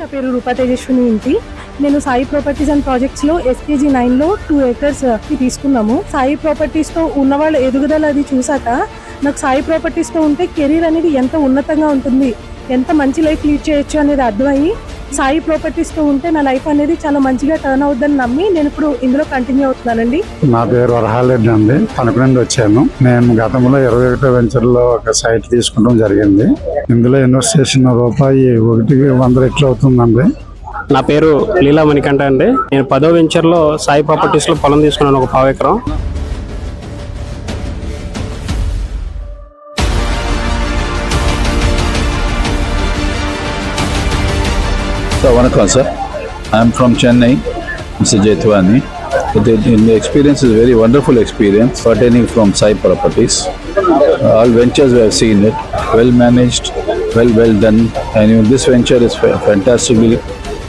నా పేరు రూపా తేజస్విని ఇంటి. నేను సాయి ప్రాపర్టీస్ అండ్ ప్రాజెక్ట్స్లో ఎస్కేజీ నైన్లో టూ ఏకర్స్ uh, తీసుకున్నాము. సాయి ప్రాపర్టీస్తో ఉన్న వాళ్ళ ఎదుగుదల అది చూసాక నాకు సాయి ప్రాపర్టీస్తో ఉంటే కెరీర్ అనేది ఎంత ఉన్నతంగా ఉంటుంది ఎంత మంచి లైఫ్ లీడ్ చేయొచ్చు అనేది అర్థమయ్యి సాయి ప్రాపర్టీస్తో ఉంటే నా లైఫ్ అనేది చాలా మంచిగా టర్న్ అవుద్దని నమ్మి నేను ఇప్పుడు ఇందులో కంటిన్యూ అవుతున్నానండి. నా పేరు వరహాలెడ్డి అండి. తణుకు నుండి వచ్చాను. నేను గతంలో ఇరవై ఒకటో వెంచర్లో ఒక సైట్ తీసుకోవడం జరిగింది. ఇందులో ఇన్వెస్ట్ చేసిన రూపాయి ఒకటి వంద రెట్లు అవుతుందండి. నా పేరు లీలా మణికంఠ అండి. నేను పదో వెంచర్లో సాయి ప్రాపర్టీస్లో పొలం తీసుకున్నాను ఒక పావు ఎకరం. So, Vanakkam, sir. I'm from Chennai, Mr. Jaitwani. The, the experience is very wonderful experience pertaining from Sai Properties. All ventures we have seen it, well managed, well well done, and even this venture is fa- fantastically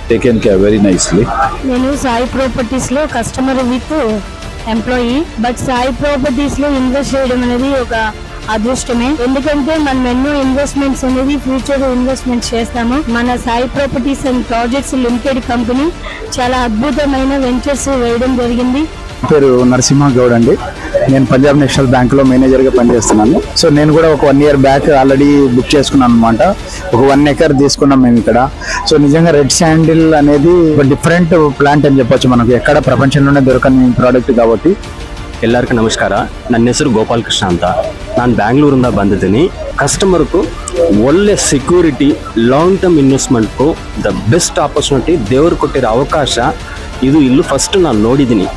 taken care very nicely. నేను Sai ప్రాపర్టీస్లో customer with employee but Sai ప్రాపర్టీస్లో invest చేయడం అనేది ఒక అదృష్టమే. ఎందుకంటే మనం ఎన్నో investments అనేది future investment చేస్తాము. మన Sai properties and projects limited company చాలా అద్భుతమైన వెంచర్స్ వేయడం జరిగింది. పేరు నరసింహ గౌడ్ అండి. నేను పంజాబ్ నేషనల్ బ్యాంక్లో మేనేజర్గా పనిచేస్తున్నాను. సో నేను కూడా ఒక one year back already book చేసుకున్నాను అనమాట ఒక వన్ ఎకర్ తీసుకున్నాం మేము ఇక్కడ. సో నిజంగా రెడ్ శాండిల్ అనేది ఒక డిఫరెంట్ ప్లాంట్ అని చెప్పొచ్చు మనకు. ఎక్కడ ప్రపంచంలోనే దొరకని ప్రోడక్ట్ కాబట్టి. ಎಲ್ಲರಿಗೂ ನಮಸ್ಕಾರ. ನನ್ನ ಹೆಸರು ಗೋಪಾಲ್ ಕೃಷ್ಣ ಅಂತ. ನಾನು ಬ್ಯಾಂಗ್ಳೂರಿಂದ ಬಂದಿದ್ದೀನಿ. ಕಸ್ಟಮರ್ಗೂ ಒಳ್ಳೆ ಸೆಕ್ಯೂರಿಟಿ ಲಾಂಗ್ ಟರ್ಮ್ ಇನ್ವೆಸ್ಟ್ಮೆಂಟ್ಗೂ ದ ಬೆಸ್ಟ್ ಆಪರ್ಚುನಿಟಿ ದೇವರು ಕೊಟ್ಟಿರೋ ಅವಕಾಶ. ಇದು ಇಲ್ಲೂ ಫಸ್ಟ್ ನಾನು ನೋಡಿದ್ದೀನಿ.